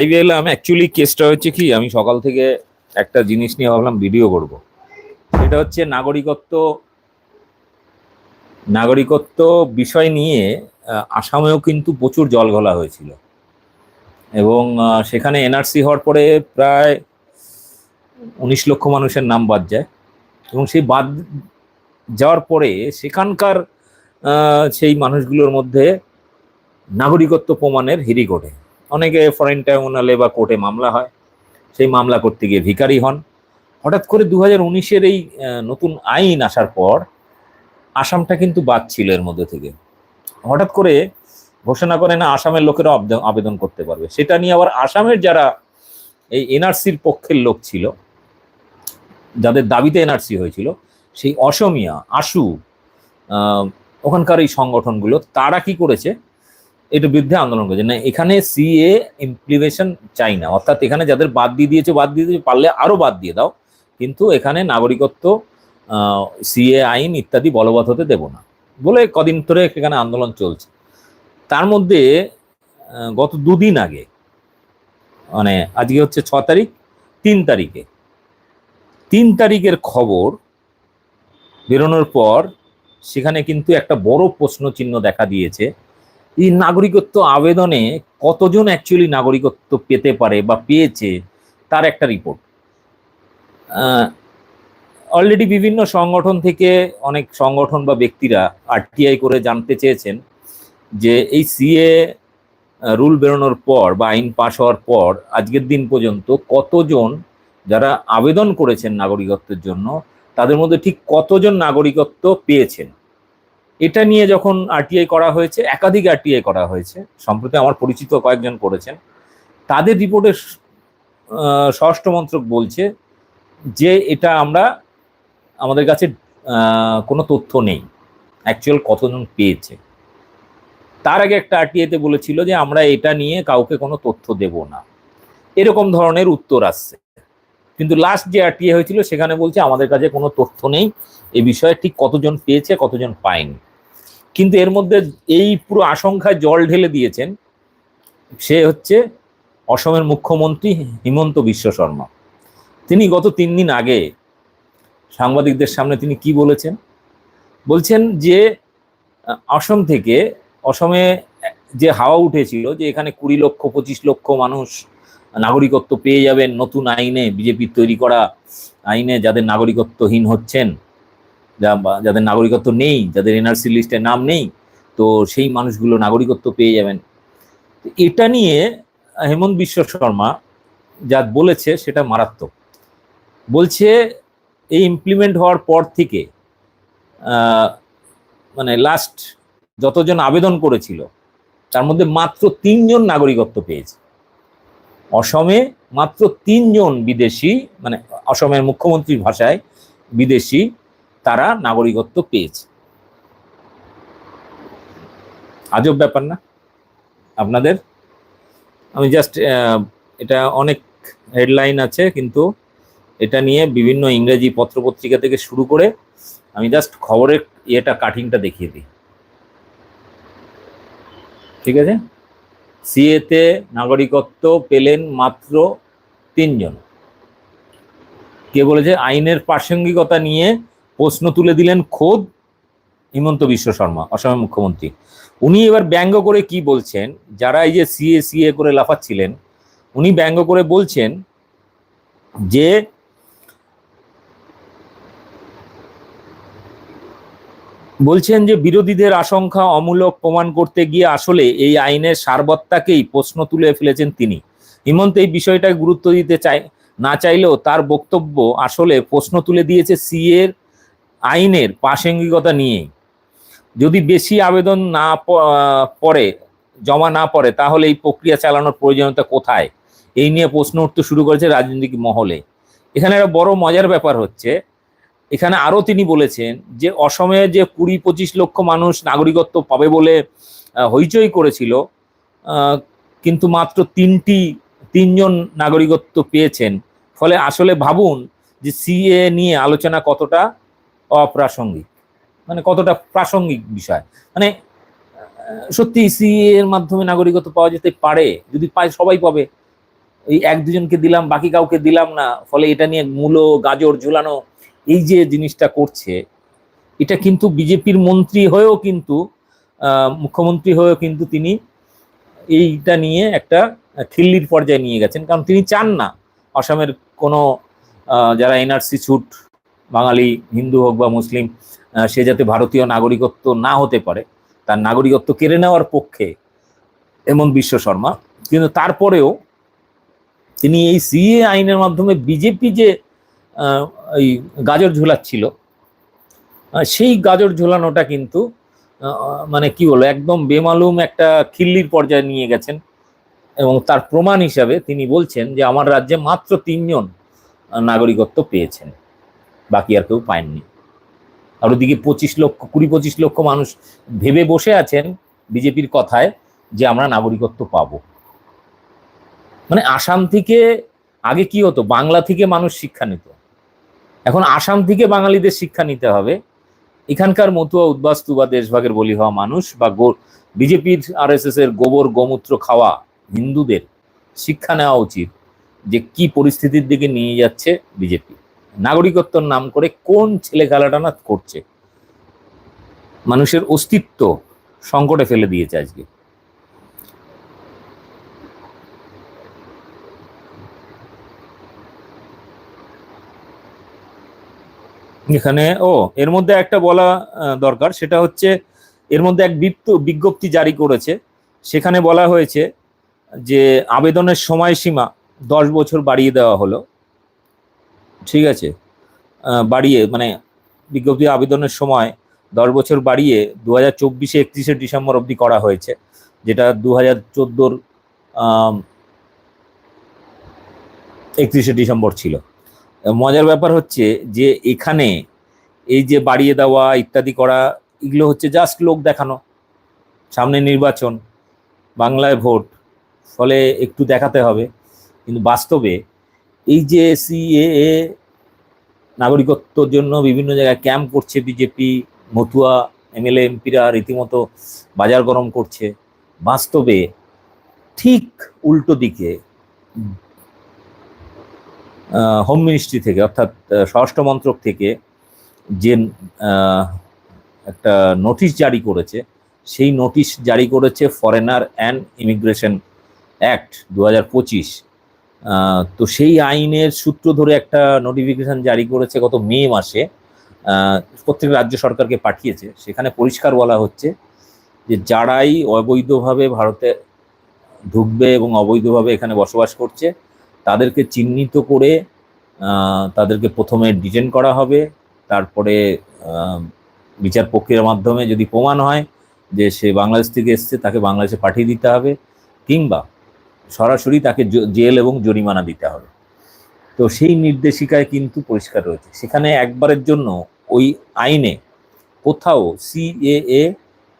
লাইভে এলাম। অ্যাকচুয়ালি কেসটা হচ্ছে কি, আমি সকাল থেকে একটা জিনিস নিয়ে ভাবলাম ভিডিও করব। সেটা হচ্ছে নাগরিকত্ব নাগরিকত্ব বিষয় নিয়ে আসামেও কিন্তু প্রচুর জল ঘোলা হয়েছিল। এবং সেখানে এনআরসি হওয়ার পরে প্রায় উনিশ লক্ষ মানুষের নাম বাদ যায়। এবং সেই বাদ যাওয়ার পরে সেখানকার সেই মানুষগুলোর মধ্যে নাগরিকত্ব প্রমাণের হিরিক ওঠে। অনেকে ফরেন ট্রাইব্যুনালে বা কোর্টে মামলা হয়, সেই মামলা করতে গিয়ে ভিখারি হন। হঠাৎ করে দু হাজার উনিশের এই নতুন আইন আসার পর আসামটা কিন্তু বাদ ছিল এর মধ্যে থেকে। হঠাৎ করে ঘোষণা করে না আসামের লোকেরা আবেদন করতে পারবে। সেটা নিয়ে আবার আসামের যারা এই এনআরসির পক্ষের লোক ছিল, যাদের দাবিতে এনআরসি হয়েছিল, সেই অসমিয়া, আশু ওখানকার এই সংগঠনগুলো, তারা কি করেছে? এটার বিরুদ্ধে আন্দোলন করেছে। না, এখানে সিএ ইমপ্লিমেশন চাই না। অর্থাৎ এখানে যাদের বাদ দিয়ে দিয়েছে, বাদ দিয়ে দিয়েছে, পারলে আরও বাদ দিয়ে দাও। কিন্তু এখানে নাগরিকত্ব সিএ আইন ইত্যাদি বলবৎ হতে দেব না। বলে কদিন ধরে এখানে আন্দোলন চলছে। তার মধ্যে গত দুদিন আগে মানে আজকে হচ্ছে ছ তারিখ, তিন তারিখে, তিন তারিখের খবর বেরোনোর পর সেখানে কিন্তু একটা বড় প্রশ্ন চিহ্ন দেখা দিয়েছে। এই নাগরিকত্ব আবেদনে কতজন অ্যাকচুয়ালি নাগরিকত্ব পেতে পারে বা পেয়েছে, তার একটা রিপোর্ট অলরেডি বিভিন্ন সংগঠন থেকে অনেক সংগঠন বা ব্যক্তিরা আরটিআই করে জানতে চেয়েছেন যে এই সিএ রুল বেরোনোর পর বা আইন পাশ হওয়ার পর আজকের দিন পর্যন্ত কতজন যারা আবেদন করেছেন নাগরিকত্বের জন্য, তাদের মধ্যে ঠিক কতজন নাগরিকত্ব পেয়েছেন? এটা নিয়ে যখন আরটিআই করা হয়েছে, একাধিক আরটিআই করা হয়েছে, সম্প্রতি আমার পরিচিত কয়েকজন করেছেন, তাদের রিপোর্টে স্বরাষ্ট্র মন্ত্রক বলছে যে এটা আমরা, আমাদের কাছে কোনো তথ্য নেই অ্যাকচুয়াল কতজন পেয়েছে। তার আগে একটা আরটিআইতে বলেছিল যে আমরা এটা নিয়ে কাউকে কোনো তথ্য দেব না। এরকম ধরনের উত্তর আসছে। কিন্তু লাস্ট যে আরটিআই হয়েছিল, সেখানে বলছে আমাদের কাছে কোনো তথ্য নেই, এ বিষয়ে ঠিক কতজন পেয়েছে, কতজন পায়নি। কিন্তু এর মধ্যে এই পুরো আশঙ্কায় জল ঢেলে দিয়েছেন সে হচ্ছে অসমের মুখ্যমন্ত্রী হিমন্ত বিশ্ব শর্মা। তিনি গত তিন দিন আগে সাংবাদিকদের সামনে তিনি কি বলেছেন? বলছেন যে, অসম থেকে, অসমে যে হাওয়া উঠেছিল, যে এখানে কুড়ি লক্ষ, পঁচিশ লক্ষ মানুষ নাগরিকত্ব পেয়ে যাবেন, নতুন আইনে বিজেপির তৈরি করা আইনে যাদের নাগরিকত্বহীন হচ্ছেন যাদের নাগরিকত্ব নেই, যাদের এনআরসি লিস্টে নাম নেই, তো সেই মানুষগুলো নাগরিকত্ব পেয়ে যাবেন। এটা নিয়ে হেমন্ত বিশ্ব শর্মা যা বলেছে সেটা মারাত্মক। বলছে, এই ইমপ্লিমেন্ট হওয়ার পর থেকে মানে লাস্ট যতজন আবেদন করেছিল, তার মধ্যে মাত্র তিনজন নাগরিকত্ব পেয়েছে। অসমে মাত্র তিনজন বিদেশি মানে অসমের মুখ্যমন্ত্রীর ভাষায় বিদেশি তারা নাগরিকত্ব পেয়েছে। আজব ব্যাপার না? আপনাদের? আমি জাস্ট এটা অনেক হেডলাইন আছে, কিন্তু এটা নিয়ে বিভিন্ন ইংরেজি পত্রপত্রিকা থেকে শুরু করে আমি জাস্ট খবরের ইয়েটা কাটিংটা দেখিয়ে দিই। ঠিক আছে? সিএতে নাগরিকত্ব পেলেন মাত্র তিনজন। কে বলেছে? আইনের প্রাসঙ্গিকতা নিয়ে প্রশ্ন তুলে দিলেন খোদ হিমন্ত বিশ্ব শর্মা অসমের মুখ্যমন্ত্রী। উনি এবার ব্যঙ্গ করে কি বলছেন? যারা এই যে সিএ সিএ করে লাফাচ্ছিলেন, উনি ব্যঙ্গ করে বলছেন যে বলছেন যে বিরোধীদের আশঙ্কা অমূলক প্রমাণ করতে গিয়ে আসলে এই আইনের সারবত্তাকেই প্রশ্ন তুলে ফেলেছেন তিনি। হিমন্ত এই বিষয়টায় গুরুত্ব দিতে চায়, না চাইলেও তার বক্তব্য আসলে প্রশ্ন তুলে দিয়েছে সিএর আইনের প্রাসঙ্গিকতা নিয়েই। যদি বেশি আবেদন না পড়ে, জমা না পড়ে, তাহলে এই প্রক্রিয়া চালানোর প্রয়োজনীয়তা কোথায়? এই নিয়ে প্রশ্ন উঠতে শুরু করেছে রাজনৈতিক মহলে। এখানে একটা বড় মজার ব্যাপার হচ্ছে, এখানে আরও তিনি বলেছেন যে অসমে যে কুড়ি পঁচিশ লক্ষ মানুষ নাগরিকত্ব পাবে বলে হইচই করেছিল কিন্তু মাত্র তিনটি, তিনজন নাগরিকত্ব পেয়েছেন। ফলে আসলে ভাবুন যে সিএ নিয়ে আলোচনা কতটা অপ্রাসঙ্গিক। মানে কতটা প্রাসঙ্গিক বিষয়। মানে সত্যি সিএ এর মাধ্যমে নাগরিকত্ব পাওয়া যেতে পারে, যদি পায় সবাই পাবে। এই এক দুজনকে দিলাম, বাকি কাউকে দিলাম না, ফলে এটা নিয়ে মূলো, গাজর ঝুলানো, এই যে জিনিসটা করছে, এটা কিন্তু বিজেপির মন্ত্রী হয়েও কিন্তু মুখ্যমন্ত্রী হয়েও কিন্তু তিনি এইটা নিয়ে একটা খিল্লির পর্যায়ে নিয়ে গেছেন। কারণ তিনি চান না অসমের কোনো যারা এনআরসি ছুট বাঙালি, হিন্দু হোক বা মুসলিম সে যাতে ভারতীয় নাগরিকত্ব না হতে পারে, তার নাগরিকত্ব কেড়ে নেওয়ার পক্ষে এমন বিশ্ব শর্মা। কিন্তু তারপরেও তিনি এই সিএ আইনের মাধ্যমে বিজেপি যে এই গাজর ঝুলাচ্ছিল সেই গাজর ঝুলানোটা কিন্তু মানে কি বলো একদম বেমালুম একটা খিল্লির পর্যায়ে নিয়ে গেছেন। এবং তার প্রমাণ হিসাবে তিনি বলছেন যে আমার রাজ্যে মাত্র তিনজন নাগরিকত্ব পেয়েছেন। বাকি আর কেউ পায়নি। আর ওদিকে পঁচিশ লক্ষ, কুড়ি পঁচিশ লক্ষ মানুষ ভেবে বসে আছেন বিজেপির কথায় যে আমরা নাগরিকত্ব পাবো। মানে আসাম থেকে আগে কি হতো? বাংলা থেকে মানুষ শিক্ষা নিত। এখন আসাম থেকে বাঙালিদের শিক্ষা নিতে হবে। এখানকার মতুয়া, উদ্বাস্তু বা দেশভাগের বলি হওয়া মানুষ বা বিজেপির আর এস এর গোবর, গোমূত্র খাওয়া হিন্দুদের শিক্ষা নেওয়া উচিত যে কি পরিস্থিতির দিকে নিয়ে যাচ্ছে বিজেপি। নাগরিকত্বর নাম করে কোন ছেলে খেলাটা না করছে? মানুষের অস্তিত্ব সংকটে ফেলে দিয়েছে আজকে। এখানে, ও, এর মধ্যে একটা বলা দরকার, সেটা হচ্ছে এর মধ্যে এক বিজ্ঞপ্তি জারি করেছে। সেখানে বলা হয়েছে যে আবেদনের সময়সীমা দশ বছর বাড়িয়ে দেওয়া হলো। ঠিক আছে বাড়িয়ে মানে বিজ্ঞপ্তি আবেদনের সময় দশ বছর বাড়িয়ে দু হাজার চব্বিশে একত্রিশে ডিসেম্বর অবধি করা হয়েছে, যেটা দু হাজার চোদ্দোর একত্রিশে ডিসেম্বর ছিল। মজার ব্যাপার হচ্ছে যে এখানে এই যে বাড়িয়ে দেওয়া ইত্যাদি করা, এগুলো হচ্ছে জাস্ট লোক দেখানো, সামনে নির্বাচন, বাংলায় ভোট, ফলে একটু দেখাতে হবে। কিন্তু বাস্তবে এই যে সিএএ নাগরিকত্বর জন্য বিভিন্ন জায়গায় ক্যাম্প করছে বিজেপি মতুয়া এমএলএ এমপিরা রীতিমতো বাজার গরম করছে। বাস্তবে ঠিক উল্টো দিকে হোম মিনিস্ট্রি থেকে, অর্থাৎ স্বরাষ্ট্র মন্ত্রক থেকে যে একটা নোটিশ জারি করেছে, সেই নোটিশ জারি করেছে ফরেনার অ্যান্ড ইমিগ্রেশন অ্যাক্ট দু হাজার পঁচিশ। তো সেই আইনের সূত্র ধরে একটা নোটিফিকেশন জারি করেছে গত মে মাসে। প্রত্যেক রাজ্য সরকারকে পাঠিয়েছে। সেখানে পরিষ্কার বলা হচ্ছে যে যারাই অবৈধভাবে ভারতে ঢুকবে এবং অবৈধভাবে এখানে বসবাস করছে, তাদেরকে চিহ্নিত করে তাদেরকে প্রথমে ডিটেন করা হবে। তারপরে বিচার প্রক্রিয়ার মাধ্যমে যদি প্রমাণ হয় যে সে বাংলাদেশ থেকে এসছে, তাকে বাংলাদেশে পাঠিয়ে দিতে হবে। কিংবা সরাসরি তাকে জেল এবং জরিমানা দিতে হবে। তো সেই নির্দেশিকায় কিন্তু পরিষ্কার রয়েছে। সেখানে একবারের জন্য ওই আইনে কোথাও সিএএ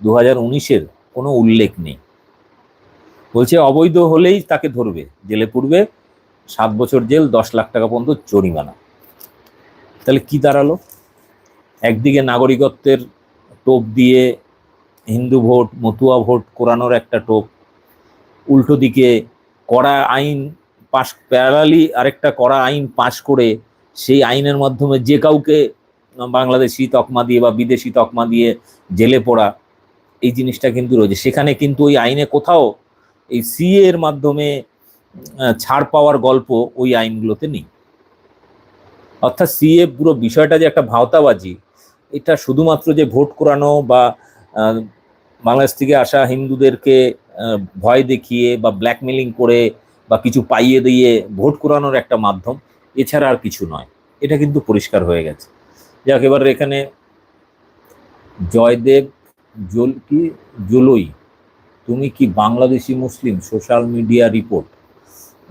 দু হাজার উনিশের কোনো উল্লেখ নেই। বলছে অবৈধ হলেই তাকে ধরবে, জেলে পূর্বে সাত বছর জেল, দশ লাখ টাকা পর্যন্ত জরিমানা। তাহলে কি দাঁড়াল? একদিকে নাগরিকত্বের টোপ দিয়ে হিন্দু ভোট, মতুয়া ভোট কোরানোর একটা টোপ, উল্টো দিকে কড়া আইন পাশ প্যারালি আরেকটা কড়া আইন পাশ করে সেই আইনের মাধ্যমে যে কাউকে বাংলাদেশি তকমা দিয়ে বা বিদেশি তকমা দিয়ে জেলে পড়া, এই জিনিসটা কিন্তু রয়েছে। সেখানে কিন্তু ওই আইনে কোথাও এই সিএ এর মাধ্যমে ছাড় পাওয়ার গল্প ওই আইনগুলোতে নেই। অর্থাৎ সিএ পুরো বিষয়টা যে একটা ভাওতাবাজি, এটা শুধুমাত্র যে ভোট করানো বা বাংলাদেশ থেকে আসা হিন্দুদেরকে ভয় দেখিয়ে বা ব্ল্যাকমেলিং করে বা কিছু পাইয়ে দিয়ে ভোট করানোর একটা মাধ্যম, এছাড়া আর কিছু নয়। এটা কিন্তু পরিষ্কার হয়ে গেছে। যাক, এবার এখানে জয়দেব জল, কি? জলই, তুমি কি বাংলাদেশি মুসলিম? Social media report.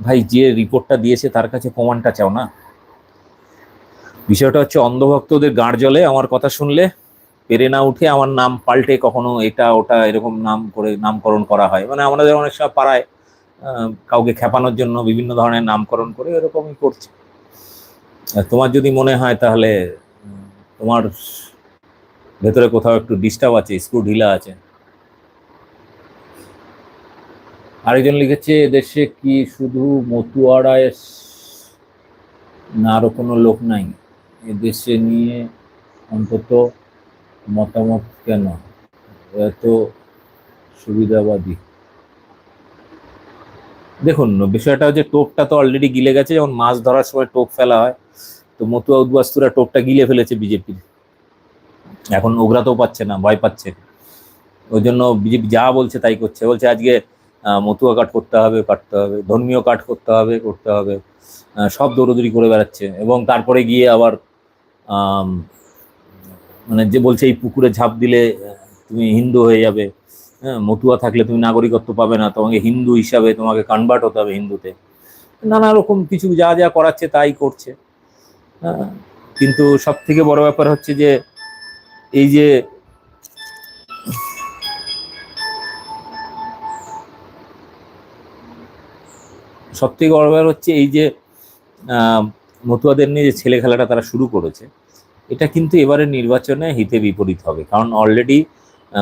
ভাই, যে রিপোর্টটা দিয়েছে তার কাছে প্রমাণটা চাও না? বিষয়টা হচ্ছে অন্ধভক্তদের গাঁড় জলে, আমার কথা শুনলে পেরে না উঠে আমার নাম পাল্টে কখনো এটা, ওটা এরকম নাম করে নামকরণ করা হয়। মানে আমাদের অনেক সময় পাড়ায় কাউকে খেপানোর জন্য বিভিন্ন ধরনের নামকরণ করে এরকমই করছে। তোমার যদি মনে হয় তাহলে, তোমার ভেতরে কোথাও একটু ডিস্টার্ব আছে স্ক্রু ঢিলা আছে। আরেকজন লিখেছে, এদেশে কি শুধু মতুয়ারায় না আরও কোনো লোক নাই? এদেশে নিয়ে অন্তত মতামত কেন? এত সুবিধাবাদী। দেখুন, বিষয়টা হচ্ছে টোপটা তো অলরেডি গিলে গেছে, যেমন মাছ ধরার সময় টোপ ফেলা হয়, তো মতুয়া উদ্বাস্তুরা টোপটা গিলে ফেলেছে বিজেপির। এখন ওগরাতেও পাচ্ছে না, ভয় পাচ্ছে। ওই জন্য বিজেপি যা বলছে তাই করছে। বলছে আজকে মতুয়া কাট করতে হবে, কাটতে হবে, ধর্মীয় কাট করতে হবে করতে হবে। সব দৌড়দৌড়ি করে বেড়াচ্ছে। এবং তারপরে গিয়ে আবার মানে যে বলছে এই পুকুরে ঝাঁপ দিলে তুমি হিন্দু হয়ে যাবে। হ্যাঁ মতুয়া থাকলে তুমি নাগরিকত্ব পাবে না। তোমাকে হিন্দু হিসাবে তোমাকে কনভার্ট হতে হবে হিন্দুতে। নানা রকম কিছু যা যা করাচ্ছে তাই করছে। হ্যাঁ, কিন্তু সব থেকে বড় ব্যাপার হচ্ছে যে এই যে সব থেকে বড় ব্যাপার হচ্ছে এই যে মতুয়াদের নিয়ে যে ছেলে খেলাটা তারা শুরু করেছে এটা কিন্তু এবারে নির্বাচনে হিতে বিপরীত হবে। কারণ অলরেডি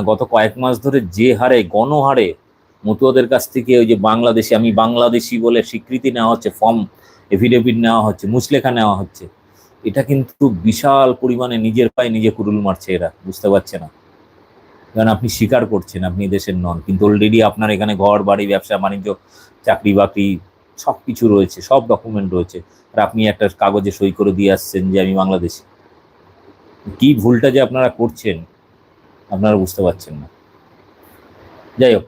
গত কয়েক মাস ধরে যে হারে, গণহারে মতুয়াদের কাছ থেকে ওই যে বাংলাদেশি, আমি বাংলাদেশি বলে স্বীকৃতি নেওয়া হচ্ছে ফর্ম এফিডেভিট নেওয়া হচ্ছে মুচলেখা নেওয়া হচ্ছে, এটা কিন্তু বিশাল পরিমাণে নিজের পায়ে নিজে কুরুল মারছে এরা, বুঝতে পারছে না। কারণ আপনি স্বীকার করছেন, আপনি দেশের নন, কিন্তু অলরেডি আপনার এখানে ঘর, বাড়ি, ব্যবসা, বাণিজ্য, চাকরি, বাকরি সব কিছু রয়েছে, সব ডকুমেন্ট রয়েছে। আর আপনি একটা কাগজে সই করে দিয়ে আসছেন যে আমি বাংলাদেশি। কি ভুলটা যে আপনারা করছেন আপনারা বুঝতে পারছেন না। যাই হোক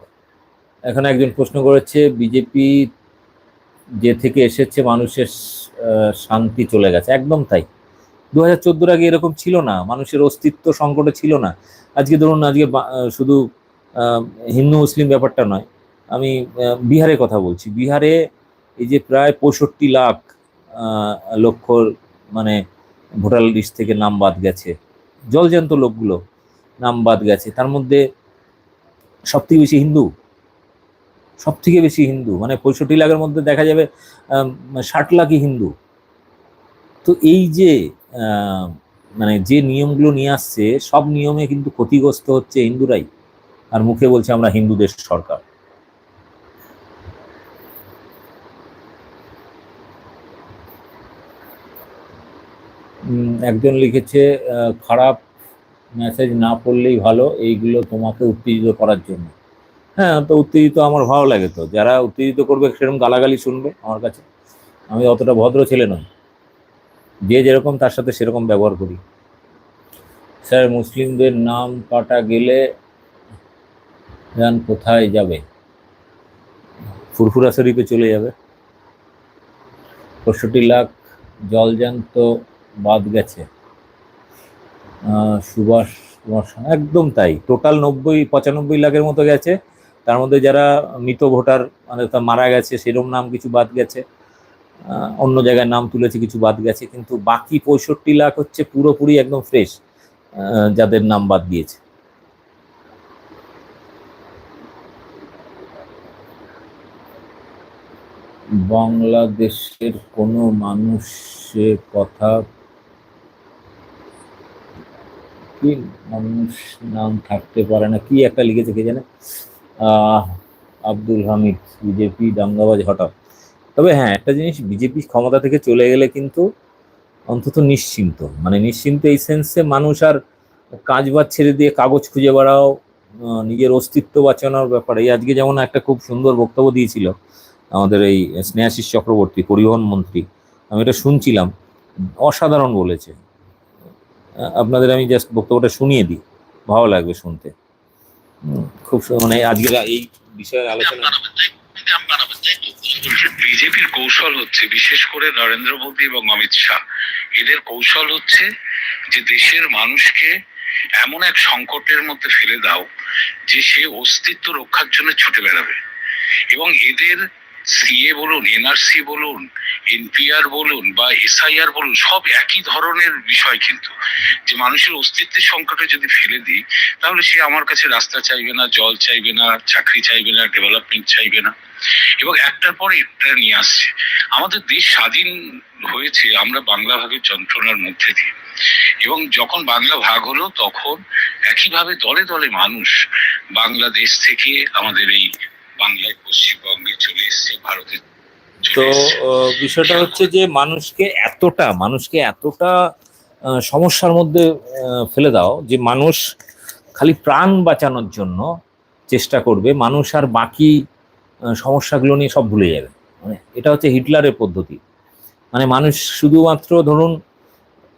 এখন একজন প্রশ্ন করেছে বিজেপি যে থেকে এসেছে মানুষের শান্তি চলে গেছে। একদম তাই। দু হাজার চোদ্দোর আগে এরকম ছিল না মানুষের অস্তিত্ব সংকটে ছিল না। আজকে ধরুন আজকে শুধু হিন্দু মুসলিম ব্যাপারটা নয় আমি বিহারে কথা বলছি। বিহারে এই যে প্রায় পঁয়ষট্টি লাখ আহ, লক্ষর মানে ভোটার লিস্ট থেকে নাম বাদ গেছে। জলজান্ত লোকগুলো নাম বাদ গেছে। তার মধ্যে সব থেকে বেশি হিন্দু। সব থেকে বেশি হিন্দু। মানে পঁয়ষট্টি লাখের মধ্যে দেখা যাবে ষাট লাখই হিন্দু। তো এই যে মানে যে নিয়মগুলো নিয়ে আসছে, সব নিয়মে কিন্তু ক্ষতিগ্রস্ত হচ্ছে হিন্দুরাই। আর মুখে বলছে আমরা হিন্দুদের সরকার। একজন লিখেছে খারাপ মেসেজ না পড়লেই ভালো, এইগুলো তোমাকে উত্তেজিত করার জন্য। হ্যাঁ তো উত্তেজিত আমার ভালো লাগে তো। যারা উত্তেজিত করবে, সেরকম গালাগালি শুনবে আমার কাছে। আমি অতটা ভদ্র ছেলে নই। যে যেরকম, তার সাথে সেরকম ব্যবহার করি। স্যার, মুসলিমদের নাম কাটা গেলে যান কোথায় যাবে? ফুরফুরা শরীফে চলে যাবে। পঁয়ষট্টি লাখ জলজান্ত বাদ গেছে। সুভাষ কুমার একদম তাই। টোটাল নব্বই, পঁচানব্বই লাখের মতো গেছে। তার মধ্যে যারা মৃত ভোটার মানে মারা গেছে সেরকম নাম কিছু বাদ গেছে। অন্য জায়গায় নাম তুলেছে, কিছু বাদ গেছে। কিন্তু বাকি পঁয়ষট্টি লাখ হচ্ছে পুরোপুরি একদম ফ্রেশ যাদের নাম বাদ দিয়েছে। বাংলাদেশের কোনো মানুষের কথা কি মানুষ নাম থাকতে পারে না, কি একটা লিখেছে কে জানে? আব্দুল হামিদ, বিজেপি দাঙ্গাবাজ হঠাৎ। তবে হ্যাঁ একটা জিনিস বিজেপি ক্ষমতা থেকে চলে গেলে কিন্তু অন্তত নিশ্চিন্ত। মানে নিশ্চিন্ত এই সেন্সে মানুষ আর কাজ বাজ ছেড়ে দিয়ে কাগজ খুঁজে বেড়াও নিজের অস্তিত্ব বাঁচানোর ব্যাপারে। আজকে যেমন একটা খুব সুন্দর বক্তব্য দিয়েছিল আমাদের এই স্নেহাশিস চক্রবর্তী, পরিবহন মন্ত্রী। আমি এটা শুনছিলাম। অসাধারণ বলেছে। আপনাদের আমি জাস্ট বক্তব্যটা শুনিয়ে দিই। ভালো লাগবে শুনতে। খুব মানে আজকের এই বিষয়ে আলোচনা বিজেপির কৌশল হচ্ছে বিশেষ করে নরেন্দ্র মোদী এবং অমিত শাহ এদের কৌশল হচ্ছে যে দেশের মানুষকে এমন এক সংকটের মধ্যে ফেলে দাও যে সে অস্তিত্ব রক্ষার জন্য ছুটে বেড়াবে। এবং এদের সিএ বলুন এনআরসি বলুন এনপিআর বলুন বা এসআইআর বলুন, সব একই ধরনের বিষয় কিন্তু। যে মানুষের অস্তিত্বের সংকটে যদি ফেলে দিই, তাহলে সে আমার কাছে রাস্তা চাইবে না, জল চাইবে না, চাকরি চাইবে না ডেভেলপমেন্ট চাইবে না। এবং একটার পর একটা নিয়ে আসছে। আমাদের দেশ স্বাধীন হয়েছে আমরা বাংলা ভাগের যন্ত্রণার মধ্যে দিয়ে। এবং যখন বাংলা ভাগ হলো, তখন একইভাবে দলে দলে মানুষ বাংলাদেশ থেকে আমাদের এই বাংলায় পশ্চিমবঙ্গে চলে এসছে ভারতে তো বিষয়টা হচ্ছে যে মানুষকে এতটা মানুষকে এতটা সমস্যার মধ্যে ফেলে দাও যে মানুষ খালি প্রাণ বাঁচানোর জন্য চেষ্টা করবে মানুষ আর বাকি সমস্যাগুলো নিয়ে সব ভুলে যাবে। মানে এটা হচ্ছে হিটলারের পদ্ধতি। মানে মানুষ শুধুমাত্র ধরুন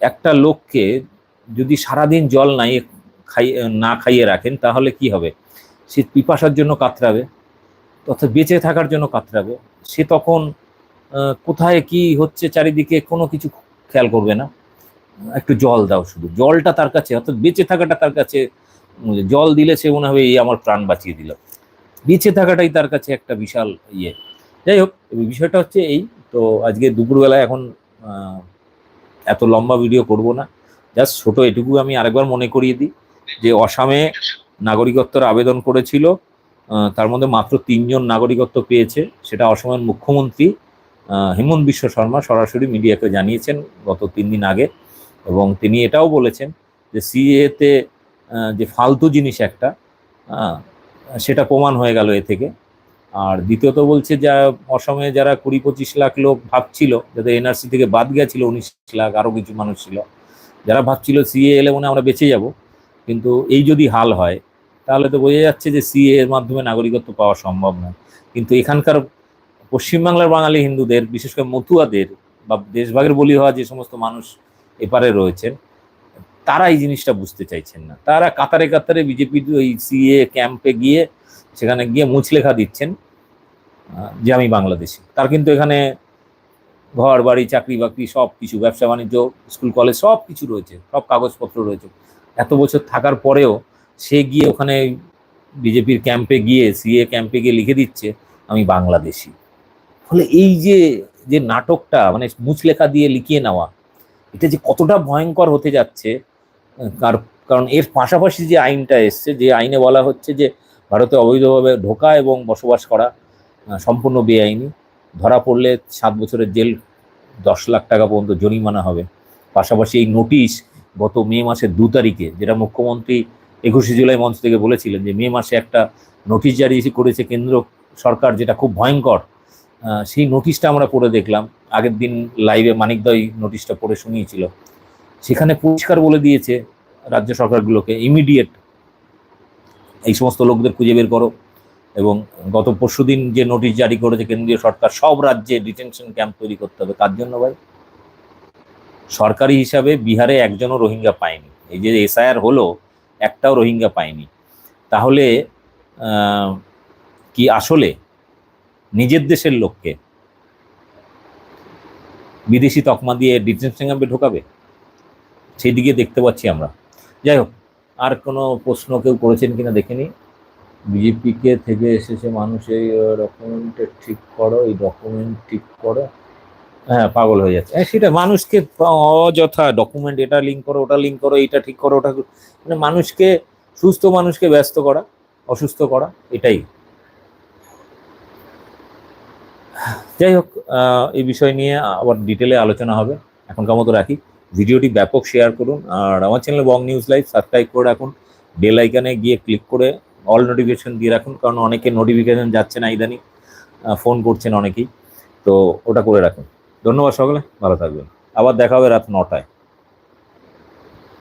একটা লোককে যদি সারাদিন জল নাই খাই না খাইয়ে রাখেন তাহলে কি হবে? সে পিপাসার জন্য কাতরাবে। অর্থাৎ বেঁচে থাকার জন্য কাতরাবে সে তখন কোথায় কি হচ্ছে চারিদিকে কোনো কিছু খেয়াল করবে না। একটু জল দাও শুধু। জলটা তার কাছে, অর্থাৎ বেঁচে থাকাটা তার কাছে জল দিলে সে মনে হবে, এই আমার প্রাণ বাঁচিয়ে দিল। বেঁচে থাকাটাই তার কাছে একটা বিশাল ইয়ে। যাই হোক বিষয়টা হচ্ছে এই। তো আজকে দুপুরবেলায় এখন এত লম্বা ভিডিও করব না। জাস্ট ছোট এটুকু আমি আরেকবার মনে করিয়ে দিই যে অসামে নাগরিকত্বের আবেদন করেছিল তার মধ্যে মাত্র তিনজন নাগরিকত্ব পেয়েছে, সেটা অসমের মুখ্যমন্ত্রী হেমন্ত বিশ্ব শর্মা সরাসরি মিডিয়াকে জানিয়েছেন গত তিন দিন আগে। এবং তিনি এটাও বলেছেন যে সিএতে যে ফালতু জিনিস একটা সেটা প্রমাণ হয়ে গেল এ থেকে। আর দ্বিতীয়ত বলছে যা অসমে যারা কুড়ি পঁচিশ লাখ লোক ভাবছিল, যাদের এনআরসি থেকে বাদ গেছিল উনিশ লাখ, আরও কিছু মানুষ ছিল, যারা ভাবছিল সিএ এলে মনে আমরা বেঁচে যাব, কিন্তু এই যদি হাল হয় তাহলে তো বোঝা যাচ্ছে যে সিএ এর মাধ্যমে নাগরিকত্ব পাওয়া সম্ভব নয় কিন্তু এখানকার পশ্চিমবাংলার বাঙালি হিন্দুদের, বিশেষ করে মতুয়াদের বা দেশভাগের বলি হওয়া যে সমস্ত মানুষ এপারে রয়েছেন, তারা এই জিনিসটা বুঝতে চাইছেন না। তারা কাতারে কাতারে বিজেপি ওই সিএ ক্যাম্পে গিয়ে, সেখানে গিয়ে মুচলেখা দিচ্ছেন, যে আমি বাংলাদেশি। তার কিন্তু এখানে ঘর, বাড়ি, চাকরি বাকরি সব কিছু, ব্যবসা বাণিজ্য, স্কুল, কলেজ সব কিছু রয়েছে, সব কাগজপত্র রয়েছে। এত বছর থাকার পরেও সে গিয়ে ওখানে বিজেপির ক্যাম্পে গিয়ে সিএ ক্যাম্পে গিয়ে লিখে দিচ্ছে, আমি বাংলাদেশি। ফলে এই যে যে নাটকটা মানে মুচলেখা দিয়ে লিখিয়ে নেওয়া, এটা যে কতটা ভয়ঙ্কর হতে যাচ্ছে, কার- কারণ এর পাশাপাশি যে আইনটা এসছে, যে আইনে বলা হচ্ছে যে ভারতে অবৈধভাবে ঢোকা এবং বসবাস করা সম্পূর্ণ বেআইনি, ধরা পড়লে সাত বছরের জেল, দশ লাখ টাকা পর্যন্ত জরিমানা হবে। পাশাপাশি এই নোটিশ গত মে মাসের দু তারিখে, যেটা মুখ্যমন্ত্রী একুশে জুলাই মঞ্চ থেকে বলেছিলেন যে মে মাসে একটা নোটিশ জারি করেছে কেন্দ্র সরকার যেটা খুব ভয়ঙ্কর সেই নোটিশটা আমরা পড়ে দেখলাম। আগের দিন লাইভে মানিকদয় নোটিশটা পড়ে শুনিয়েছিল। সেখানে পরিষ্কার বলে দিয়েছে রাজ্য সরকারগুলোকে ইমিডিয়েট এই সমস্ত লোকদের খুঁজে বের করো। এবং গত পরশুদিন যে নোটিশ জারি করেছে কেন্দ্রীয় সরকার, সব রাজ্যে ডিটেনশন ক্যাম্প তৈরি করতে হবে। কার জন্য ভাই? সরকারি হিসাবে বিহারে একজনও রোহিঙ্গা পায়নি। এই যে এসআইআর হলো একটাও রোহিঙ্গা পায়নি। তাহলে কি আসলে নিজের দেশের লোককে বিদেশি তকমা দিয়ে ডিটেনশন ক্যাম্পে ঢোকাবে? সেই দিকে দেখতে পাচ্ছি আমরা। যাই হোক, আর কোনো প্রশ্ন কেউ করেছেন কিনা দেখেনি? বিজেপিকে থেকে এসেছে মানুষ, এই ডকুমেন্টে ঠিক করো, এই ডকুমেন্ট ঠিক করো। হ্যাঁ পাগল হয়ে যাচ্ছে। সেটা মানুষকে অযথা ডকুমেন্ট এটা লিঙ্ক করো, ওটা লিঙ্ক করো এটা ঠিক করো, ওটা মানে মানুষকে, সুস্থ মানুষকে ব্যস্ত করা, অসুস্থ করা, এটাই। যাই হোক এই বিষয় নিয়ে আবার ডিটেলে আলোচনা হবে, এখনকার মতো রাখি। ভিডিওটি ব্যাপক শেয়ার করুন, আর আমার channel Bong news live subscribe করে রাখুন বেল আইকানে গিয়ে ক্লিক করে অল নোটিফিকেশন দিয়ে রাখুন, কারণ অনেকে নোটিফিকেশন যাচ্ছে না ইদানিং ফোন করছেন অনেকেই, তো ওটা করে রাখুন। ধন্যবাদ সকলে ভালো থাকবেন। আবার দেখা হবে রাত নটায়।